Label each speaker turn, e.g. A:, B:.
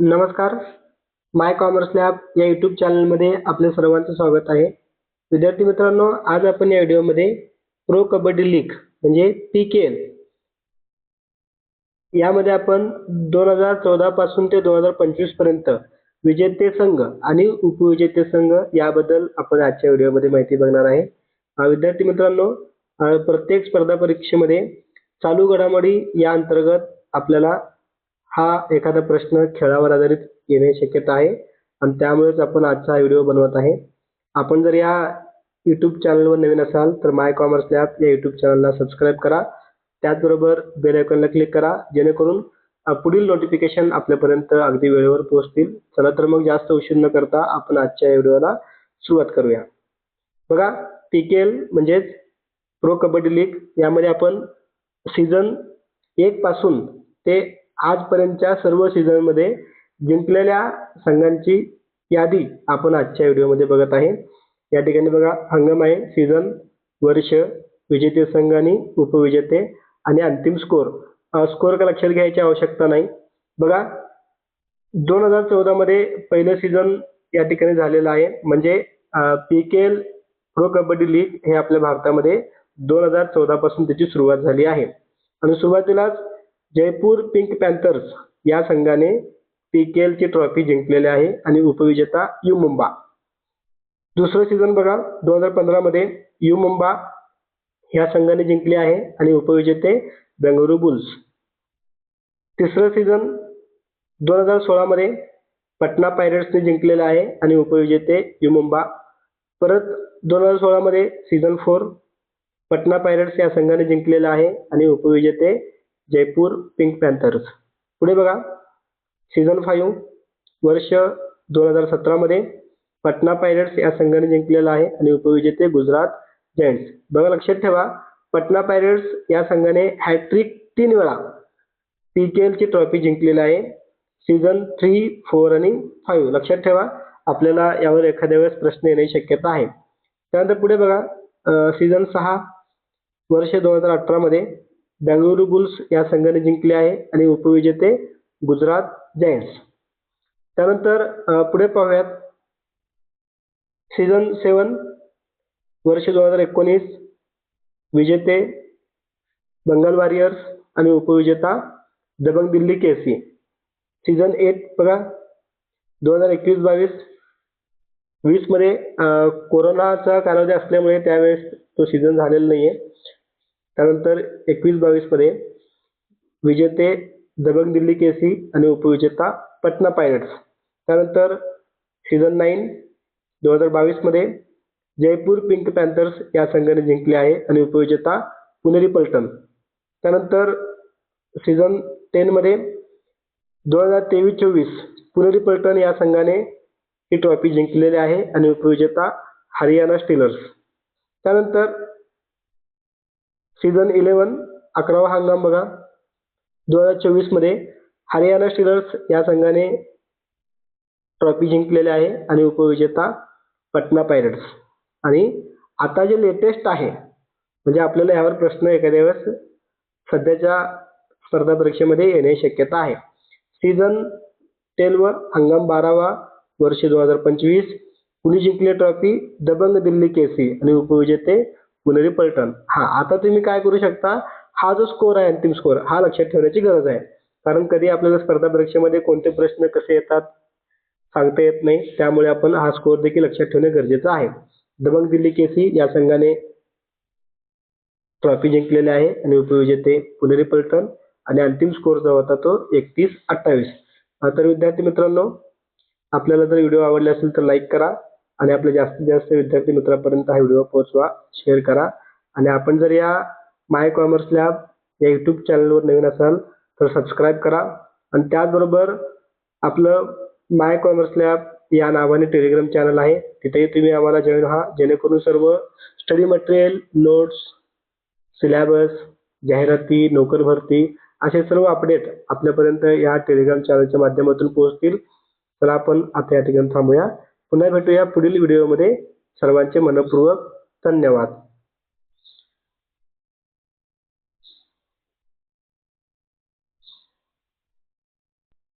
A: नमस्कार. My commerce lab या YouTube चॅनलमध्ये आपल्या सर्वांचं स्वागत आहे. विद्यार्थी मित्रांनो आज आपण या व्हिडिओमध्ये प्रो कबड्डी लीग म्हणजे पी के एल यामध्ये आपण दोन हजार चौदा पासून ते दोन हजार पंचवीसपर्यंत विजेते संघ आणि उपविजेते संघ याबद्दल आपण आजच्या व्हिडिओमध्ये माहिती बघणार आहे. विद्यार्थी मित्रांनो प्रत्येक स्पर्धा परीक्षेमध्ये चालू घडामोडी या अंतर्गत आपल्याला हा एखादा प्रश्न खेळावर आधारित येणे शक्यता आहे. आणि त्यामुळेच आपण आजचा हा व्हिडिओ बनवत आहे. आपण जर या यूट्यूब चॅनलवर नवीन असाल तर माय कॉमर्स लॅब या यूट्यूब चॅनलला सबस्क्राईब करा. त्याचबरोबर बेल आयकॉनला क्लिक करा. जेणेकरून पुढील नोटिफिकेशन आपल्यापर्यंत अगदी वेळेवर पोहोचतील. चला तर मग जास्त उशीर न करता आपण आजच्या व्हिडिओला सुरुवात करूया. बघा पी के एल म्हणजेच प्रो कबड्डी लीग यामध्ये आपण सीझन एक पासून ते आजपर्यंतच्या सर्व सीझनमध्ये जिंकलेल्या संघांची यादी आपण आजच्या व्हिडिओमध्ये बघत आहे. या ठिकाणी बघा हंगम आहे सीझन वर्ष विजेते संघ आणि उपविजेते आणि अंतिम स्कोर. स्कोर का लक्षात घ्यायची आवश्यकता नाही. बघा दोन हजार चौदामध्ये पहिलं सीझन या ठिकाणी झालेलं आहे. म्हणजे P K L pro kabaddi league हे आपल्या भारतामध्ये दोन हजार चौदापासून त्याची सुरुवात झाली आहे. आणि सुरुवातीलाच जयपूर पिंक पॅन्थर्स या संघाने पी के एलची ट्रॉफी जिंकलेली आहे आणि उपविजेता यू मुंबा. दुसरं सीझन बघा दोन हजार पंधरा मध्ये यू मुंबा ह्या संघाने जिंकले आहे आणि उपविजेते बेंगळुरू बुल्स. तिसरं सीझन दोन हजार सोळामध्ये पटना पायरेट्सने जिंकलेलं आहे आणि उपविजेते यू मुंबा. परत दोन हजार सोळामध्ये सीझन फोर पटना पायरेट्स या संघाने जिंकलेलं आहे आणि उपविजेते जयपूर पिंक पॅन्थर्स पुढे बघा. सीझन फाईव्ह वर्ष दोन हजार सतरामध्ये पटना पायरेट्स या संघाने जिंकलेला आहे आणि उपविजेते गुजरात जायंट्स बघा लक्षात ठेवा. पटना पायरेट्स या संघाने हॅट्रिक तीन वेळा पी के एलची ट्रॉफी जिंकलेली आहे. सीझन थ्री फोर आणि फाईव्ह लक्षात ठेवा. आपल्याला यावर एखाद्या वेळेस प्रश्न येण्याची शक्यता आहे. त्यानंतर पुढे बघा. सीझन सहा वर्ष दोन हजार अठरामध्ये बेंगळुरू बुल्स या संघाने जिंकले आहे आणि उपविजेते गुजरात जायंट्स. त्यानंतर पुढे पाहूयात. सीझन सेवन वर्ष दोन हजार एकोणीस विजेते बंगाल वॉरियर्स आणि उपविजेता Dabang Delhi KC season eight बघा दोन हजार एकवीस बावीस वीसमध्ये कोरोनाचा कालावधी असल्यामुळे त्यावेळेस तो सीझन झालेला नाहीये. त्यानंतर एकवीस बावीसमध्ये विजेते दबंग दिल्ली केसी आणि उपविजेता पटना पायरेट्स त्यानंतर सीझन नाईन दोन हजार बावीसमध्ये जयपूर पिंक पॅन्थर्स या संघाने जिंकले आहे आणि उपविजेता पुनेरी पलटण. त्यानंतर सीझन टेनमध्ये दोन हजार तेवीस चोवीस पुनेरी पलटण या संघाने ही ट्रॉफी जिंकलेली आहे आणि उपविजेता हरियाणा स्टीलर्स त्यानंतर सीझन इलेवन अकरावा हंगाम बघा. दोन हजार चोवीसमध्ये हरियाणा स्टीलर्स या संघाने ट्रॉफी जिंकलेली आहे आणि उपविजेता पटना पायरेट्स आणि आता जे लेटेस्ट आहे म्हणजे आपल्याला यावर प्रश्न एखाद्या वेळेस सध्याच्या स्पर्धा परीक्षेमध्ये येण्याची शक्यता आहे. सीझन टेनवर हंगाम बारावा वर्ष दोन हजार पंचवीस कुणी जिंकली ट्रॉफी दबंग दिल्ली केसी आणि उपविजेते पुनेरी पलटण. हा. आता तुम्ही काय करू शकता हा जो स्कोर आहे अंतिम स्कोर हा लक्षात ठेवण्याची गरज आहे. कारण कधी आपल्याला स्पर्धा परीक्षेमध्ये कोणते प्रश्न कसे येतात सांगता येत नाही. त्यामुळे आपण हा स्कोर देखील लक्षात ठेवणे गरजेचं आहे. दबंग दिल्ली केसी या संघाने ट्रॉफी जिंकलेली आहे आणि उपविजेते पुनेरी पलटण आणि अंतिम स्कोर जो होता तो एकतीस अठ्ठावीस. तर विद्यार्थी मित्रांनो आपल्याला जर व्हिडिओ आवडले असेल तर लाईक करा. आणि आपल्या जास्तीत जास्त विद्यार्थी मित्रांपर्यंत हा व्हिडिओ पोहोचवा शेअर करा. आणि आपण जर या माय कॉमर्स लॅब या यूट्यूब चॅनलवर नवीन असाल तर सबस्क्राईब करा. आणि त्याचबरोबर आपलं माय कॉमर्स लॅब या नावाने टेलिग्राम चॅनल आहे. तिथेही तुम्ही आम्हाला जॉईन व्हा. जेणेकरून सर्व स्टडी मटेरियल नोट्स सिलॅबस जाहिराती नोकर भरती असे सर्व अपडेट आपल्यापर्यंत या टेलिग्राम चॅनलच्या माध्यमातून पोहोचतील. तर आपण आता या ठिकाणी थांबूया. पुन्हा भेटूया पुढील व्हिडिओमध्ये. सर्वांचे मनपूर्वक धन्यवाद.